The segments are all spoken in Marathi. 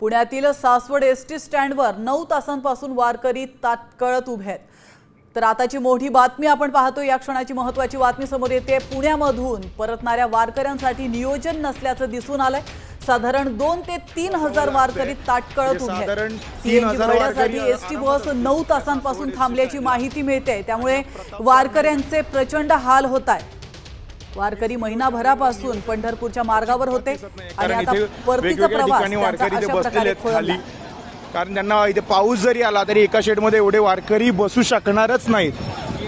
पुण्यातील सासवड एस टी स्टँडवर नऊ तासांपासून वारकरी ताटकळत उभे आहेत. तर आताची मोठी बातमी आपण पाहतो या क्षणाची महत्वाची बातमी समोर येते. पुण्यामधून परतणाऱ्या वारकऱ्यांसाठी नियोजन नसल्याचं दिसून आलंय. साधारण दोन ते तीन हजार वारकरी ताटकळत उभे भरण्यासाठी वारकरी एस टी बस नऊ तासांपासून थांबल्याची माहिती मिळते. त्यामुळे वारकऱ्यांचे प्रचंड हाल होत आहेत वारकरी महिनाभरापासून पंढरपूरच्या मार्गावर होते आणि कारण आता परतीचा वेगवेगळ्या प्रवास कारण त्यांना इथे पाऊस जरी आला तरी एका शेडमध्ये एवढे वारकरी बसू शकणारच नाहीत.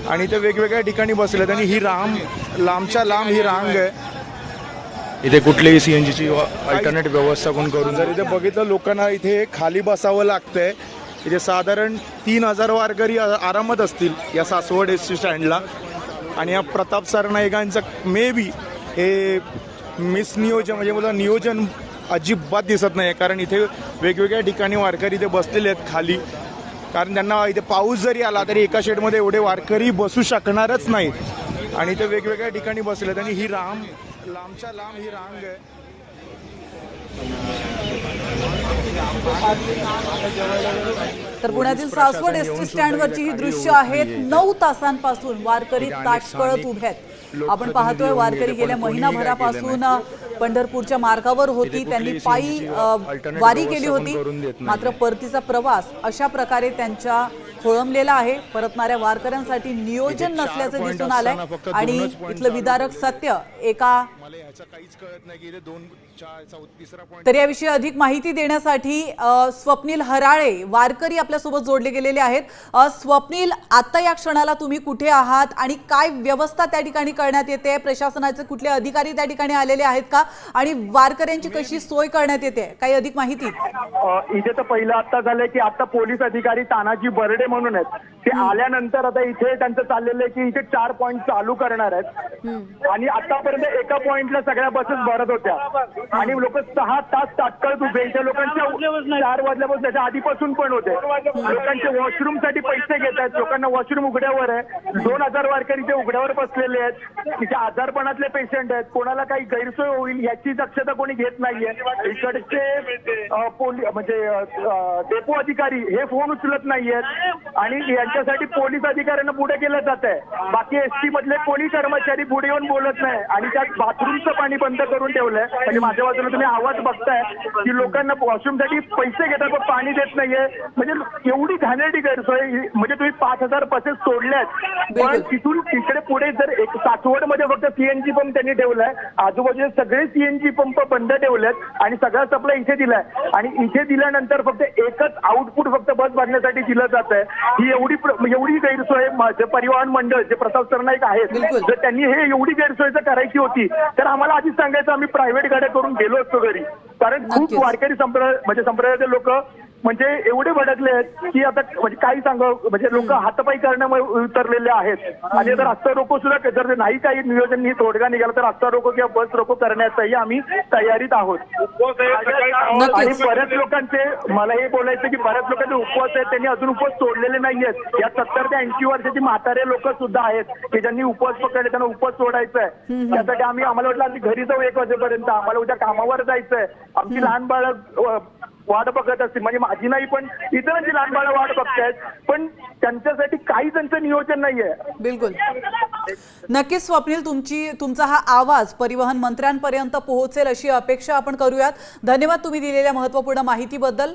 आणि ते वेगवेगळ्या ठिकाणी बसलेत आणि ही रांग लांबच्या लांब ही रांग आहे. इथे कुठलीही सीएनजीची अल्टरनेट व्यवस्था कोण करून जर इथे बघितलं लोकांना इथे खाली बसावं लागतंय. इथे साधारण तीन हजार वारकरी आरामात असतील या सासवड एस टी स्टँडला. आणि या प्रताप सरनाईकांचं मे बी हे मिसनियोजन म्हणजे मला नियोजन अजिबात दिसत नाही कारण इथे वेगवेगळ्या ठिकाणी वारकरी इथे बसलेले आहेत खाली. कारण त्यांना इथे पाऊस जरी आला तरी एका शेडमध्ये एवढे वारकरी बसू शकणारच नाहीत. आणि ते वेगवेगळ्या ठिकाणी बसलेत आणि ही राम लांबच्या लांब ही रांग आहे. तर पुण्यातील सासवड एस टी स्टँडवरची ही दृश्य आहेत. नऊ तासांपासून वारकरी ताटकळत उभे आहेत. आपण पाहतोय वारकरी गेल्या महिनाभरापासून पंढरपूरच्या मार्गावर होती. त्यांनी पायी वारी केली होती. मात्र परतीचा प्रवास अशा प्रकारे त्यांच्या खोळंबलेला आहे. परतणाऱ्या वारकऱ्यांसाठी नियोजन नसल्याचं दिसून आलंय. आणि इथलं विदारक सत्य एका तर याविषयी अधिक माहिती देण्यासाठी स्वप्नील हराळे वारकरी आपल्यासोबत जोडले गेलेले आहेत. स्वप्नील आता या क्षणाला तुम्ही कुठे आहात आणि काय व्यवस्था त्या ठिकाणी करण्यात येते? प्रशासनाचे कुठले अधिकारी त्या ठिकाणी आलेले आहेत का? आणि वारकऱ्यांची कशी सोय करण्यात येते? काही अधिक माहिती? इथे तर पहिलं आता झालंय की आता पोलीस अधिकारी तानाजी बर्डे म्हणून आहेत. ते आल्यानंतर आता इथे त्यांचं चाललेलं आहे की इथे चार पॉईंट चालू करणार आहेत. आणि आतापर्यंत एका पॉइंटला सगळ्या बसेस भरत होत्या. आणि लोक सहा तास तात्काळ उभे. इथे लोकांच्या चार वाजल्यापासून त्याच्या आधीपासून पण होते. लोकांचे वॉशरूमसाठी पैसे घेत आहेत. लोकांना वॉशरूम उघड्यावर आहे. दोन हजार वारकरी ते उघड्यावर बसलेले आहेत तिथे आजारपणातले पेशंट आहेत. कोणाला काही गैरसोय होईल याची दक्षता कोणी घेत नाहीये. इकडचे म्हणजे डेपो अधिकारी हे फोन उचलत नाहीयेत. आणि यांच्यासाठी पोलीस अधिकाऱ्यांना पुढे केलं जात आहे. बाकी एसटी मधले कोणी कर्मचारी पुढे येऊन बोलत नाही आणि त्यात बाथरूमचं पाणी बंद करून ठेवलंय. म्हणजे माझ्या बाजूला तुम्ही आवाज बघताय की लोकांना वॉशरूमसाठी पैसे घेतात पण पाणी देत नाहीये. म्हणजे एवढी घाणेरडी गैरसोय म्हणजे तुम्ही पाच हजार बसेस सोडल्यात पण. तिथून तिकडे पुढे जर एक सासवडमध्ये फक्त सीएनजी पंप त्यांनी ठेवलाय आजूबाजूचे सगळे सीएनजी पंप बंद ठेवलेत आणि सगळा सप्लाय इथे दिलाय. आणि इथे दिल्यानंतर फक्त एकच आउटपुट फक्त बस भरण्यासाठी दिलं जात आहे ही एवढी एवढी गैरसोय जे परिवहन मंडळ जे प्रताप सरनाईक आहेत. जर त्यांनी हे एवढी गैरसोय जर करायची होती तर आम्हाला आधीच सांगायचं आम्ही प्रायव्हेट गाड्या करून गेलो असतो घरी कारण खूप. वारकरी संप्रदाय म्हणजे संप्रदायाचे लोक म्हणजे एवढे भडकले आहेत की आता म्हणजे काही सांग म्हणजे लोक हातपाई करण्यामुळे उतरलेले आहेत. आणि जर रस्ता रोको सुद्धा जर नाही काही नियोजन ही तोडगा निघाला तर रस्ता रोको किंवा बस रोको करण्याचाही आम्ही तयारीत आहोत. आणि बऱ्याच लोकांचे मला हे बोलायचं की बऱ्याच लोकांचे उपवास आहेत त्यांनी अजून उपवास सोडलेले नाहीयेत या सत्तर ते ऐंशी वर्षाची म्हातारे लोक सुद्धा आहेत की ज्यांनी उपवास पकडले त्यांना उपवास सोडायचा आहे त्यासाठी आम्ही आम्हाला वाटलं आम्ही घरी जाऊ एक वाजेपर्यंत. आम्हाला उद्या कामावर जायचंय. आमची लहान बाळं वाट बघत असतील म्हणजे माझी नाही पण इतरांची लहान बाळं वाट बघतायत. पण त्यांच्यासाठी काही त्यांचं नियोजन नाहीये. बिलकुल. नक्कीच स्वप्नील तुमची तुमचा हा आवाज परिवहन मंत्र्यांपर्यंत पोहोचेल अशी अपेक्षा आपण करूयात. धन्यवाद तुम्ही दिलेल्या महत्त्वपूर्ण माहितीबद्दल.